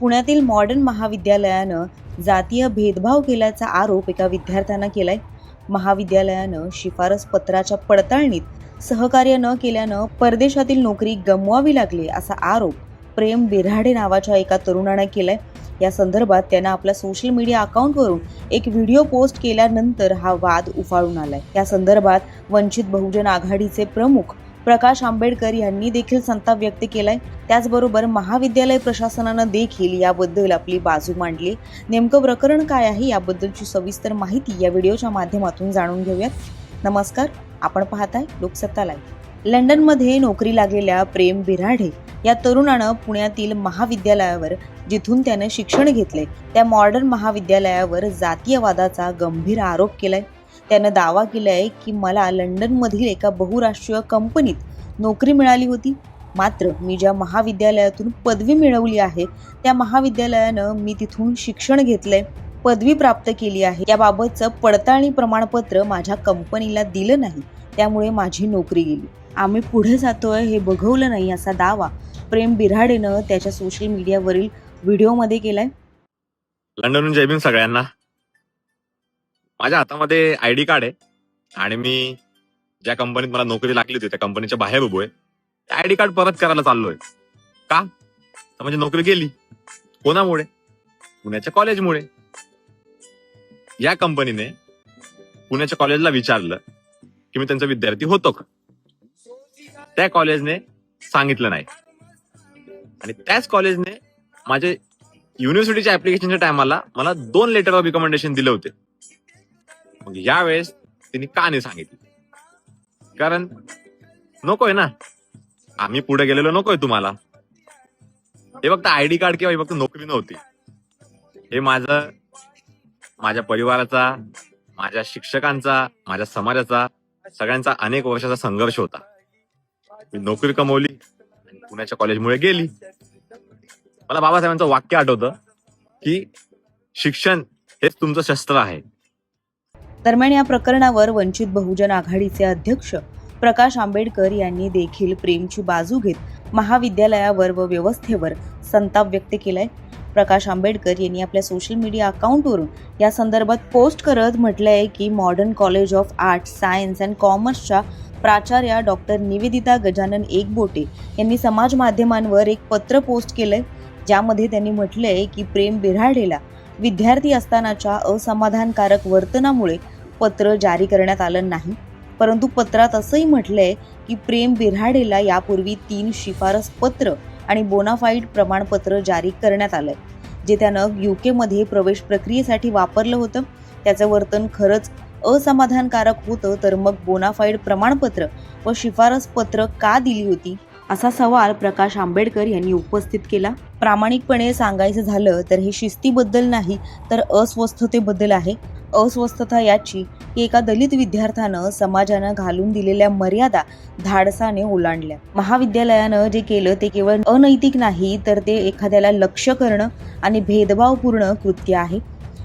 पुण्यातील मॉडर्न महाविद्यालयानं जातीय भेदभाव केल्याचा आरोप एका विद्यार्थ्यानं केलाय. महाविद्यालयानं शिफारस पत्राच्या पडताळणीत सहकार्य न केल्यानं परदेशातील नोकरी गमवावी लागली असा आरोप प्रेम बिराडे नावाच्या एका तरुणानं केलाय. या संदर्भात त्यानं आपल्या सोशल मीडिया अकाउंटवरून एक व्हिडिओ पोस्ट केल्यानंतर हा वाद उफाळून आलाय. या संदर्भात वंचित बहुजन आघाडीचे प्रमुख प्रकाश आंबेडकर यांनी देखील संताप व्यक्त केलाय. त्याचबरोबर महाविद्यालय प्रशासनानं देखील याबद्दल आपली बाजू मांडली. नेमकं प्रकरण काय आहे याबद्दलची सविस्तर माहिती या व्हिडिओच्या माध्यमातून जाणून घेऊयात. नमस्कार आपण पाहताय लोकसत्ता लाईव्ह. लंडनमध्ये नोकरी लागलेल्या प्रेम बिराढे या तरुणानं पुण्यातील महाविद्यालयावर जिथून त्यानं शिक्षण घेतले त्या मॉडर्न महाविद्यालयावर जातीयवादाचा गंभीर आरोप केलाय. त्यानं दावा केलाय की मला लंडनमधील एका बहुराष्ट्रीय कंपनीत नोकरी मिळाली होती. मात्र मी ज्या महाविद्यालयातून पदवी मिळवली आहे त्या महाविद्यालयानं मी तिथून शिक्षण घेतलंय पदवी प्राप्त केली आहे. याबाबतचं पडताळणी प्रमाणपत्र माझ्या कंपनीला दिलं नाही त्यामुळे माझी नोकरी गेली. आम्ही पुढे जातोय हे बघवलं नाही असा दावा प्रेम बिराडेनं त्याच्या सोशल मीडियावरील व्हिडिओमध्ये केलाय. लंडनहून जय सगळ्यांना. माझ्या हातामध्ये आय डी कार्ड आहे आणि मी ज्या कंपनीत मला नोकरी लागली होती त्या कंपनीच्या बाहेर उभोय ते आय डी कार्ड परत करायला चाललोय. का? तर म्हणजे नोकरी गेली. कोणामुळे? पुण्याच्या कॉलेजमुळे. या कंपनीने पुण्याच्या कॉलेजला विचारलं की मी त्यांचा विद्यार्थी होतो का? त्या कॉलेजने सांगितलं नाही. आणि त्याच कॉलेजने माझे युनिव्हर्सिटीच्या ऍप्लिकेशनच्या टायमाला मला दोन लेटर ऑफ रिकमेंडेशन दिले होते. मग यावेळेस तिने का नाही सांगितलं? कारण नकोय ना. आम्ही पुढे गेलेलो नकोय तुम्हाला. हे फक्त आयडी कार्ड किंवा हे फक्त नोकरी नव्हती. हे माझं माझ्या परिवाराचा माझ्या शिक्षकांचा माझ्या समाजाचा सगळ्यांचा अनेक वर्षाचा संघर्ष होता. मी नोकरी कमवली आणि पुण्याच्या कॉलेजमुळे गेली. मला बाबासाहेबांचं वाक्य आठवतं की शिक्षण हेच तुमचं शस्त्र आहे. दरम्यान या प्रकरणावर वंचित बहुजन आघाडीचे अध्यक्ष प्रकाश आंबेडकर यांनी देखील प्रेमची बाजू घेत महाविद्यालयावर व व्यवस्थेवर संताप व्यक्त केलाय. प्रकाश आंबेडकर यांनी आपल्या सोशल मीडिया अकाउंटवरून या संदर्भात पोस्ट करत म्हटलंय की modern college of arts science and कॉमर्सच्या प्राचार्या डॉक्टर निवेदिता गजानन एकबोटे यांनी समाज माध्यमांवर एक पत्र पोस्ट केलंय. ज्यामध्ये त्यांनी म्हटलंय की प्रेम बिऱ्हाडेला विद्यार्थी असतानाच्या असमाधानकारक वर्तनामुळे पत्र जारी करण्यात आलं नाही. परंतु पत्रात असंही म्हटलंय की प्रेम बिऱ्हाडेला यापूर्वी तीन शिफारस पत्र आणि बोनाफाईड प्रमाणपत्र जारी करण्यात आलंय. जे त्यानं युकेमध्ये प्रवेश प्रक्रियेसाठी वापरलं होतं. त्याचं वर्तन खरंच असमाधानकारक होतं तर मग बोनाफाईड प्रमाणपत्र व शिफारस पत्र का दिली होती? असा सवाल प्रकाश आंबेडकर यांनी उपस्थित केला. प्रामाणिकपणे सांगायचं झालं तर हे शिस्तीबद्दल नाही तर अस्वस्थतेबद्दल आहे. अस्वस्थता याची की एका दलित विद्यार्थ्यानं समाजानं घालून दिलेल्या मर्यादा धाडसाने ओलांडल्या. महाविद्यालयानं जे केलं ते केवळ अनैतिक नाही तर ते एखाद्याला लक्ष्य करणं आणि भेदभावपूर्ण कृत्य आहे.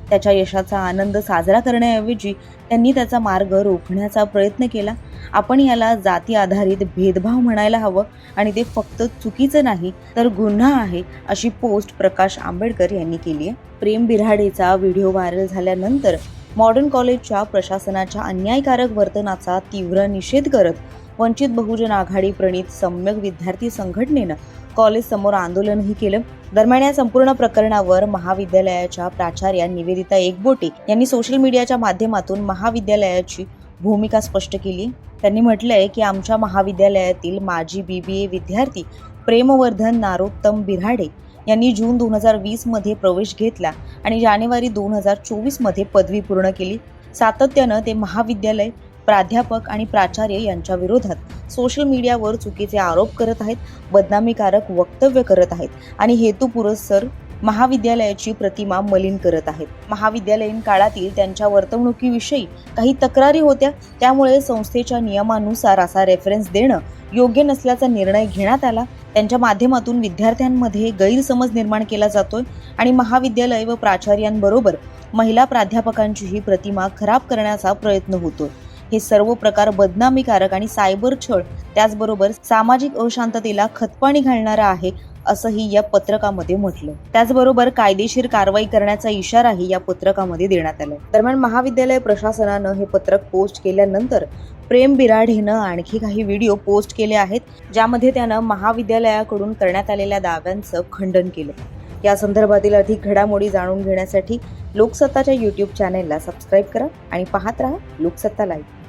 त्याच्या यशाचा आनंद साजरा करण्याऐवजी त्यांनी त्याचा मार्ग रोखण्याचा प्रयत्न केला. आपण याला जाती आधारित भेदभाव म्हणायला हवं आणि ते फक्त चुकीचं नाही तर गुन्हा आहे अशी पोस्ट प्रकाश आंबेडकर यांनी केली आहे प्रेम बिऱ्हाडेचा व्हिडिओ व्हायरल झाल्यानंतर मॉडर्न कॉलेजच्या प्रशासनाच्या अन्यायकारक वर्तनाचा तीव्र निषेध करत वंचित बहुजन आघाडी प्रणित सम्यक विद्यार्थी संघटनेनं कॉलेज समोर आंदोलनही केलं. दरम्यान या संपूर्ण प्रकरणावर महाविद्यालयाच्या प्राचार्या निवेदिता एकबोटे यांनी सोशल मीडियाच्या माध्यमातून महाविद्यालयाची भूमिका स्पष्ट केली. त्यांनी म्हटलंय की आमच्या महाविद्यालयातील माजी बी बी ए विद्यार्थी प्रेमवर्धन नारोत्तम बिराडे यांनी जून दोन हजार वीसमध्ये प्रवेश घेतला आणि जानेवारी दोन हजार चोवीसमध्ये पदवी पूर्ण केली. सातत्यानं ते महाविद्यालय प्राध्यापक आणि प्राचार्य यांच्या विरोधात सोशल मीडियावर चुकीचे आरोप करत आहेत बदनामीकारक वक्तव्य करत आहेत आणि हेतुपुरस्सर महाविद्यालयाची प्रतिमा मलिन करत आहेत. महाविद्यालयीन काळातील त्यांच्या वर्तवणुकीविषयी काही तक्रारी होत्या त्यामुळे संस्थेच्या नियमानुसार असा रेफरन्स देणं योग्य नसल्याचा निर्णय घेण्यात आला. त्यांच्या माध्यमातून विद्यार्थ्यांमध्ये गैरसमज निर्माण केला जातोय आणि महाविद्यालय व प्राचार्यांबरोबर महिला प्राध्यापकांचीही प्रतिमा खराब करण्याचा प्रयत्न होतोय. हे सर्व प्रकार बदनामीकारक आणि सायबर छळ त्याचबरोबर सामाजिक अशांततेला खतपाणी घालणारा आहे असंही या पत्रकामध्ये म्हटलं. त्याचबरोबर कायदेशीर कारवाई करण्याचा इशाराही या पत्रकामध्ये देण्यात आलाय. दरम्यान महाविद्यालय प्रशासनानं हे पत्रक पोस्ट केल्यानंतर प्रेम बिराडेनं आणखी काही व्हिडिओ पोस्ट केले आहेत ज्यामध्ये त्यानं महाविद्यालयाकडून करण्यात आलेल्या दाव्यांचं खंडन केलं. या संदर्भातील अधिक घडामोडी जाणून घेण्यासाठी लोकसत्ताच्या यूट्यूब चॅनेलला सबस्क्राईब करा आणि पाहत राहा लोकसत्ता लाईव्ह